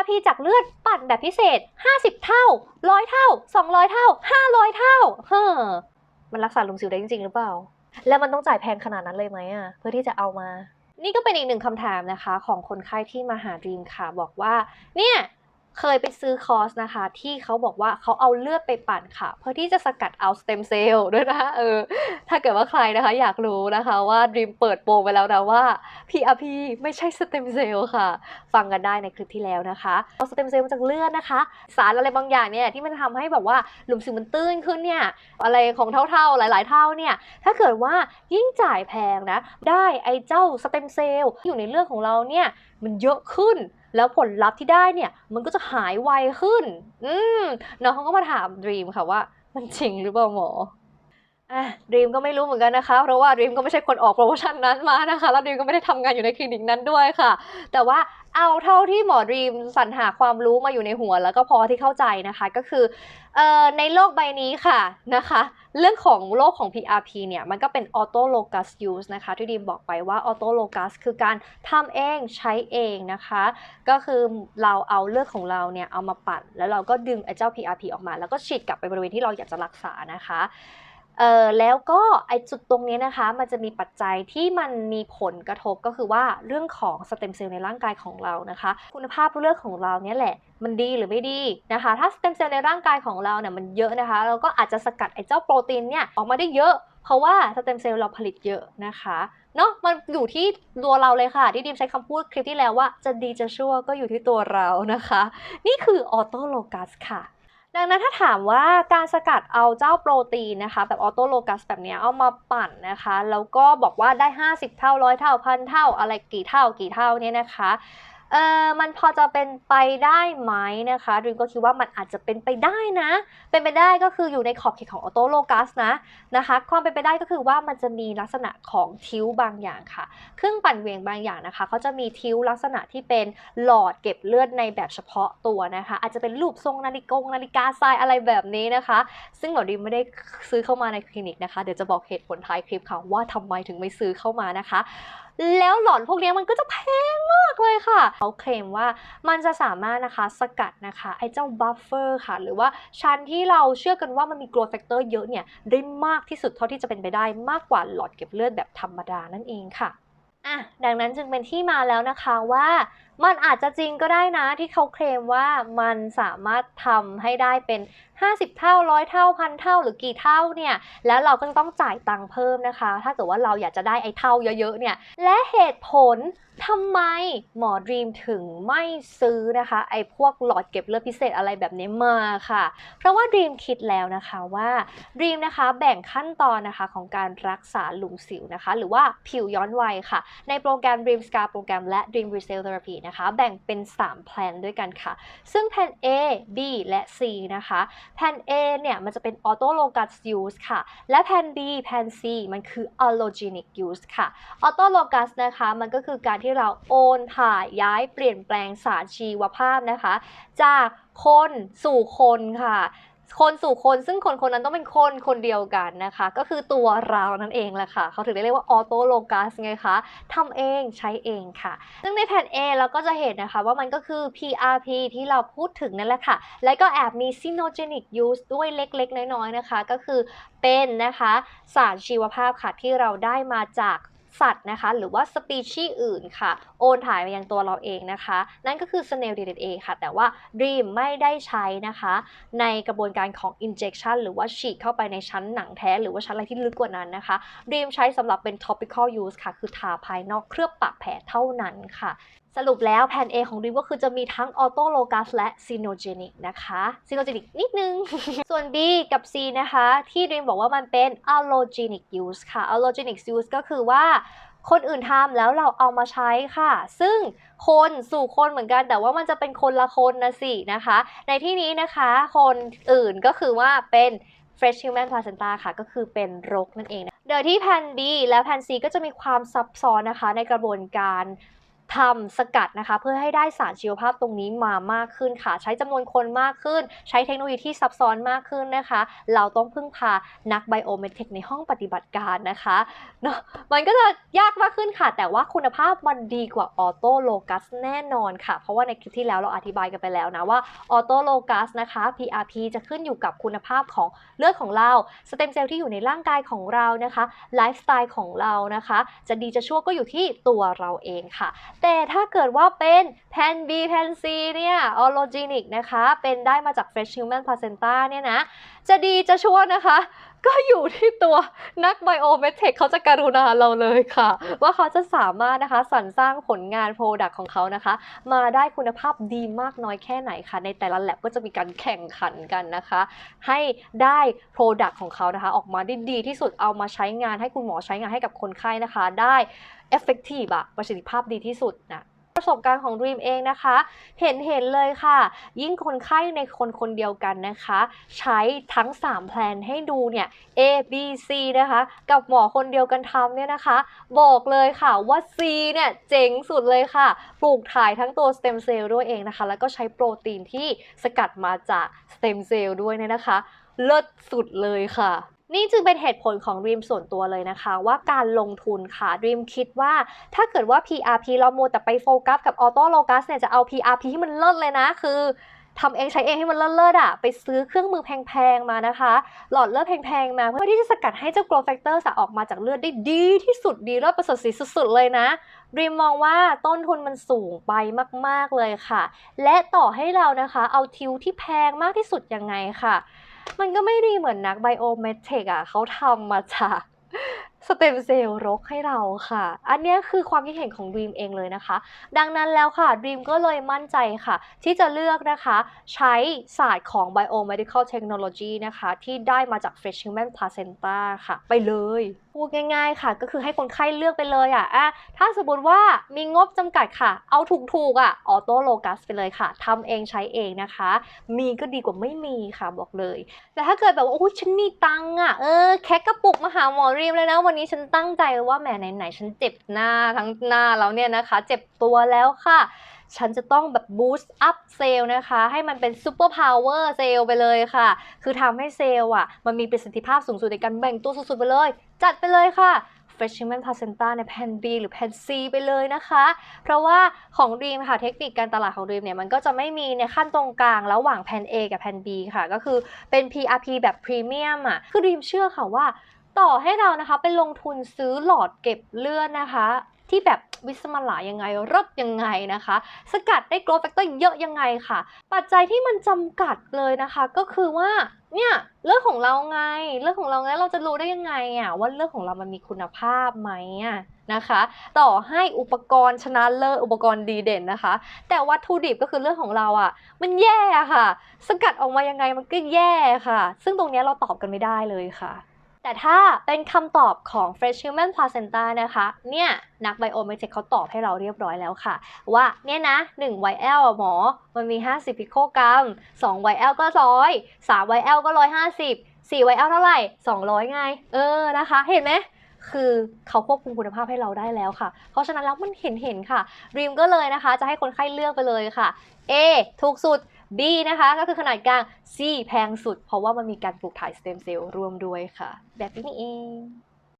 PRP จากเลือดปั่นแบบพิเศษ 50 เท่า 100 เท่า 200 เท่า 500 เท่า เฮ้อ มันรักษาลุมสิวได้จริง ๆ หรือเปล่า แล้วมันต้องจ่ายแพงขนาดนั้นเลยไหมอะเพื่อที่จะเอามา นี่ก็เป็นอีกหนึ่งคำถามนะคะ ของคนไข้ที่มาหาดีมค่ะบอกว่า เนี่ย เคยไปซื้อคอร์สนะคะ ที่เขาบอกว่าเขาเอาเลือดไปปั่นค่ะ เพื่อที่จะสกัดเอาสเต็มเซลล์ด้วยนะเออถ้าเกิดว่าใครนะคะ อยากรู้นะคะว่าดีมเปิดโปงไปแล้วนะว่า PRP ไม่ใช่สเต็มเซลล์ค่ะ ฟังกันได้ในคลิปที่แล้วนะคะเอาสเต็มเซลล์มาจากเลือดนะคะ สารอะไรบางอย่างเนี่ยที่มันทำให้แบบว่าหลุมสิวมันตื้นขึ้นเนี่ยอะไรของเท่าๆหลาย ๆ เท่าเนี่ยถ้าเกิดว่ายิ่งจ่ายแพงนะได้ไอ้เจ้าสเต็มเซลล์อยู่ในเลือดของเราเนี่ยมันเยอะขึ้น แล้วผลลัพธ์ที่ได้เนี่ย มันก็จะหายไวขึ้น อืมน้องเขาก็มาถามดรีมค่ะว่า มันจริงหรือเปล่าหมอ อะดีมก็ไม่รู้เหมือนกันนะคะ เพราะว่าดีมก็ไม่ใช่คนออกโปรโมชั่นนั้นมานะคะ แล้วดีมก็ไม่ได้ทำงานอยู่ในคลินิกนั้นด้วยค่ะ แต่ว่าเอาเท่าที่หมอดีมสรรหาความรู้มาอยู่ในหัว แล้วก็พอที่เข้าใจนะคะก็คือเอ่อในโลกใบนี้ค่ะนะคะ เรื่องของโรคของ PRP เนี่ย มันก็เป็น autologous use นะคะ ที่ดีมบอกไปว่า autologous คือการทำเองใช้เองนะคะ ก็คือเราเอาเลือดของเราเนี่ย เอามาปั่น แล้วเราก็ดึงไอ้เจ้า PRP ออกมา แล้วก็ฉีดกลับไปบริเวณที่เราอยากจะรักษานะคะ เอ่อแล้วก็ไอจุดตรงนี้นะคะ มันจะมีปัจจัยที่มันมีผลกระทบก็คือว่าเรื่องของสเต็มเซลล์ในร่างกายของเรานะคะ คุณภาพเลือดของเราเนี่ยแหละมันดีหรือไม่ดีนะคะ ถ้าสเต็มเซลล์ในร่างกายของเราเนี่ยมันเยอะนะคะ เราก็อาจจะสกัดไอเจ้าโปรตีนเนี่ยออกมาได้เยอะเพราะว่าสเต็มเซลล์เราผลิตเยอะนะคะเนาะมันอยู่ที่ตัวเราเลยค่ะ ที่ดิมใช้คำพูดคลิปที่แล้วว่าจะดีจะชั่วก็อยู่ที่ตัวเรานะคะ นี่คือออโตโลกัสค่ะ ดังนั้นถ้าถามว่าการสกัดเอาเจ้าโปรตีนนะคะ แบบออโตโลกัสแบบนี้เอามาปั่นนะคะ แล้วก็บอกว่าได้ 50 เท่าร้อยเท่าพันเท่าอะไรกี่เท่ากี่เท่าเนี่ยนะคะ เออมันพอจะเป็นไปได้ไหมนะคะดริมก็คิดว่ามันอาจจะเป็นไปได้นะ เป็นไปได้ก็คืออยู่ในขอบเขตของออโตโลกัสนะนะคะ ความเป็นไปได้ก็คือว่ามันจะมีลักษณะของทิวบางอย่างค่ะ เครื่องปั่นเหวียงบางอย่างนะคะเขาจะมีทิวลักษณะที่เป็นหลอดเก็บเลือดในแบบเฉพาะตัวนะคะ อาจจะเป็นรูปทรงนาฬิกงนาฬิกาทรายอะไรแบบนี้นะคะ ซึ่งหมอดีไม่ได้ซื้อเข้ามาในคลินิกนะคะ เดี๋ยวจะบอกเหตุผลท้ายคลิปค่ะว่าทำไมถึงไม่ซื้อเข้ามานะคะ แล้วหลอดพวกนี้มันก็จะแพงมากเลยค่ะ เขาเคลมว่ามันจะสามารถนะคะสกัดนะคะไอ้เจ้าบัฟเฟอร์ค่ะ หรือว่าชั้นที่เราเชื่อกันว่ามันมี growth factor เยอะเนี่ยได้มากที่สุดเท่าที่จะเป็นไปได้มากกว่าหลอดเก็บเลือดแบบธรรมดานั่นเองค่ะ อะดังนั้นจึงเป็นที่มาแล้วนะคะว่ามันอาจจะจริงก็ได้นะที่เขาเคลมว่ามันสามารถทำให้ได้เป็น 50 เท่าร้อยเท่าพันเท่าหรือกี่เท่าเนี่ย แล้วเราก็จะต้องจ่ายตังค์เพิ่มนะคะ ถ้าเกิดว่าเราอยากจะได้ไอ้เท่าเยอะๆเนี่ย และเหตุผล ทำไมหมอดรีมถึงไม่ซื้อนะคะ ไอ้พวกหลอดเก็บเลือดพิเศษอะไรแบบนี้มาค่ะ เพราะว่าดรีมคิดแล้วนะคะว่าดรีมนะคะแบ่งขั้นตอนนะคะของการรักษาหลุมสิวนะคะ หรือว่าผิวย้อนวัยค่ะ ในโปรแกรม Dream Scar โปรแกรมและ Dream Resale Therapy นะคะ แบ่งเป็น 3 แพลนด้วยกันค่ะ ซึ่งแพลน A B และ C นะคะแพลน A เนี่ยมันจะเป็น Auto Logus Use ค่ะ และแพลน B แพลน C มันคือ Allogenic Use ค่ะ Auto Logus นะคะมันก็คือการที่ที่เราโอนถ่ายย้ายเปลี่ยนแปลงสารชีวภาพนะคะ จากคนสู่คนค่ะคนสู่คนซึ่งคนคนนั้นต้องเป็นคนคนเดียวกันนะคะ ก็คือตัวเรานั่นเองแหละค่ะ เขาถึงได้เรียกว่าออโตโลกัสไงคะทำเองใช้เองค่ะ ซึ่งในแผ่น A เราก็จะเห็นนะคะว่ามันก็คือ PRP ที่เราพูดถึงนั่นแหละค่ะ และก็แอบมี synogenic use ด้วยเล็กๆ น้อยๆนะคะ ก็คือเป็นนะคะ สารชีวภาพค่ะที่เราได้มาจาก สัตว์นะคะ หรือว่าสปีชีส์อื่นค่ะ โอนถ่ายมายังตัวเราเองนะคะ นั่นก็คือ snail DNA ค่ะ แต่ว่า Dream ไม่ได้ใช้นะคะ ในกระบวนการของ injection หรือว่าฉีดเข้าไปในชั้นหนังแท้ หรือว่าชั้นอะไรที่ลึกกว่านั้นนะคะ Dream ใช้สำหรับเป็น topical use ค่ะ คือทาภายนอกเคลือบปากแผลเท่านั้นค่ะสรุปแล้วแผน A ของ Dream ก็คือจะมีทั้ง autologous และ synogenic นะคะ synogenic นิดนึง ส่วน B กับ C นะคะ ที่ Dream บอกว่ามันเป็น allogenic use ค่ะ allogenic use ก็คือว่าคนอื่นทำแล้วเราเอามาใช้ค่ะ ซึ่งคนสู่คนเหมือนกัน แต่ว่ามันจะเป็นคนละคนนะสินะคะ ในที่นี้นะคะคนอื่นก็คือว่าเป็น fresh human placenta ค่ะ ก็คือเป็นรกนั่นเองนะโดยที่แผน B และแผน C ก็จะมีความซับซ้อนนะคะในกระบวนการ ทำสกัดนะคะ เพื่อให้ได้สารชีวภาพตรงนี้มามากขึ้นค่ะ ใช้จำนวนคนมากขึ้น ใช้เทคโนโลยีที่ซับซ้อนมากขึ้นนะคะ เราต้องพึ่งพานักไบโอเมทริกในห้องปฏิบัติการนะคะเนาะมันก็จะยากมากขึ้นค่ะ แต่ว่าคุณภาพมันดีกว่าออโต้โลกัสแน่นอนค่ะ เพราะว่าในคลิปที่แล้วเราอธิบายกันไปแล้วนะว่าออโต้โลกัสนะคะ PRP จะขึ้นอยู่กับคุณภาพของเลือดของเราสเต็มเซลล์ที่อยู่ในร่างกายของเรานะคะไลฟ์สไตล์ของเรานะคะ จะดีจะชั่วก็อยู่ที่ตัวเราเองค่ะแต่ถ้าเกิดว่าเป็นแพน B แพน C เนี่ยออโลจีนิกนะคะ เป็นได้มาจาก Fresh Human Placenta เนี่ยนะ จะดีจะชั่วนะคะ ก็อยู่ที่ตัวนักไบโอเมทริกเขาจะการุณาเราเลยค่ะ ว่าเขาจะสามารถนะคะสรรสร้างผลงานโปรดักต์ของเขานะคะ มาได้คุณภาพดีมากน้อยแค่ไหนค่ะในแต่ละแลบก็จะมีการแข่งขันกันนะคะ ให้ได้โปรดักต์ของเขานะคะ ออกมาได้ดีที่สุดเอามาใช้งานให้คุณหมอใช้งานให้กับคนไข้นะคะ ได้ effective อะประสิทธิภาพดีที่สุดนะ ประสบการณ์ของ Dream เองนะคะ เห็นเห็นเลยค่ะ ยิ่งคนไข้ในคนคนเดียวกันนะคะ ใช้ทั้ง 3 แพลนให้ดูเนี่ย A B C นะคะ กับหมอคนเดียวกันทำเนี่ยนะคะ บอกเลยค่ะว่า C เนี่ยเจ๋งสุดเลยค่ะ ปลูกถ่ายทั้งตัวสเต็มเซลล์ด้วยเองนะคะ แล้วก็ใช้โปรตีนที่สกัดมาจากสเต็มเซลล์ด้วยเนี่ยนะคะ เลิศสุดเลยค่ะ นี่จึงเป็นเหตุผลของ Dream ส่วนตัวเลยนะคะว่าการลงทุนค่ะ Dream คิดว่าถ้าเกิดว่า PRP เราโมแต่ไปโฟกัสกับ Auto Locus เนี่ยจะเอา PRP ที่มันเลิศเลยนะคือทำเองใช้เองให้มันเลิศๆอะไปซื้อเครื่องมือแพงๆมานะคะ หลอดเลือดแพงๆมาเพื่อที่จะสกัดให้เจ้า growth factor สะออกมาจากเลือดได้ดีที่สุดดีเลิศประเสริฐสีสุดๆเลยนะ Dream มองว่าต้นทุนมันสูงไปมากๆเลยค่ะ และต่อให้เรานะคะ เอาทิวที่แพงมากที่สุดยังไงค่ะ มันก็ไม่ดีเหมือนนักไบโอเมทริกอะเขาทำมาจากสเต็มเซลล์รกให้เราค่ะ อันนี้คือความคิดเห็นของ Dream เองเลยนะคะ ดังนั้นแล้วค่ะ Dream ก็เลยมั่นใจค่ะ ที่จะเลือกนะคะ ใช้ศาสตร์ของ Biomedical Technology นะคะ ที่ได้มาจาก Fresh Human Placenta ค่ะ ไปเลยพูดง่ายๆค่ะ ก็คือให้คนไข้เลือกไปเลยอะอะถ้าสมมติว่ามีงบจำกัดค่ะ เอาถูกๆอะออโต้โลกัสไปเลยค่ะทำเองใช้เองนะคะ มีก็ดีกว่าไม่มีค่ะบอกเลย แต่ถ้าเกิดแบบว่าโอ้ฉันมีตังค์อะเออแค่กระปุกมาหาหมอรีมเลยนะ วันนี้ฉันตั้งใจว่าแหมไหนๆฉันเจ็บหน้าทั้งหน้าแล้วเนี่ยนะคะ เจ็บตัวแล้วค่ะ ฉันจะต้องแบบ boost up เซลล์นะคะ ให้มันเป็น super power เซลล์ไปเลยค่ะ คือทำให้เซลล์อะ มันมีประสิทธิภาพสูงสุดในการแบ่งตัวสุดๆไปเลย จัดไปเลยค่ะ freshman Placenta ในแผ่น B หรือแผ่น C ไปเลยนะคะ เพราะว่าของ Dream ค่ะ เทคนิคการตลาดของ Dream เนี่ย มันก็จะไม่มีเนี่ยขั้นตรงกลาง ระหว่างแผ่น A กับแผ่น B ค่ะ ก็คือเป็น PRP แบบพรีเมียมอะ คือ Dream เชื่อค่ะว่า ต่อให้เรานะคะไปลงทุนซื้อหลอดเก็บเลือดนะคะ ที่แบบวิสมาลายังไงรสยังไงนะคะ สกัดได้ growth factor เยอะยังไงค่ะ ปัจจัยที่มันจำกัดเลยนะคะ ก็คือว่าเนี่ยเลือดของเราไงเลือดของเราไงเราจะรู้ได้ยังไงอะว่าเลือดของเรามันมีคุณภาพไหมอะนะคะ ต่อให้อุปกรณ์ชนะเลิศอุปกรณ์ดีเด่นนะคะ แต่วัตถุดิบก็คือเลือดของเราอะ มันแย่ค่ะ สกัดออกมายังไงมันก็แย่ค่ะ ซึ่งตรงนี้เราตอบกันไม่ได้เลยค่ะ แต่ถ้าเป็นคำตอบของ Fresh Human Placenta นะคะ เนี่ย นักไบโอเมทริกเขาตอบให้เราเรียบร้อยแล้วค่ะ ว่าเนี่ยนะ1 YL อะหมอ มันมี 50 พิโคกรัม 2 YL ก็100 3 YL ก็ 150 4 YL เท่าไหร่ 200 ไง เออนะคะ เห็นไหมคือเขาควบคุมคุณภาพให้เราได้แล้วค่ะ เพราะฉะนั้นแล้วมันเห็นเห็นๆค่ะ Dream ก็เลยนะคะ จะให้คนไข้เลือกไปเลยค่ะ A ถูกสุด B นะคะ ก็คือขนาดกลาง C แพงสุด เพราะว่ามันมีการปลูกถ่ายสเต็มเซลล์ร่วมด้วยค่ะ แบบนี้เอง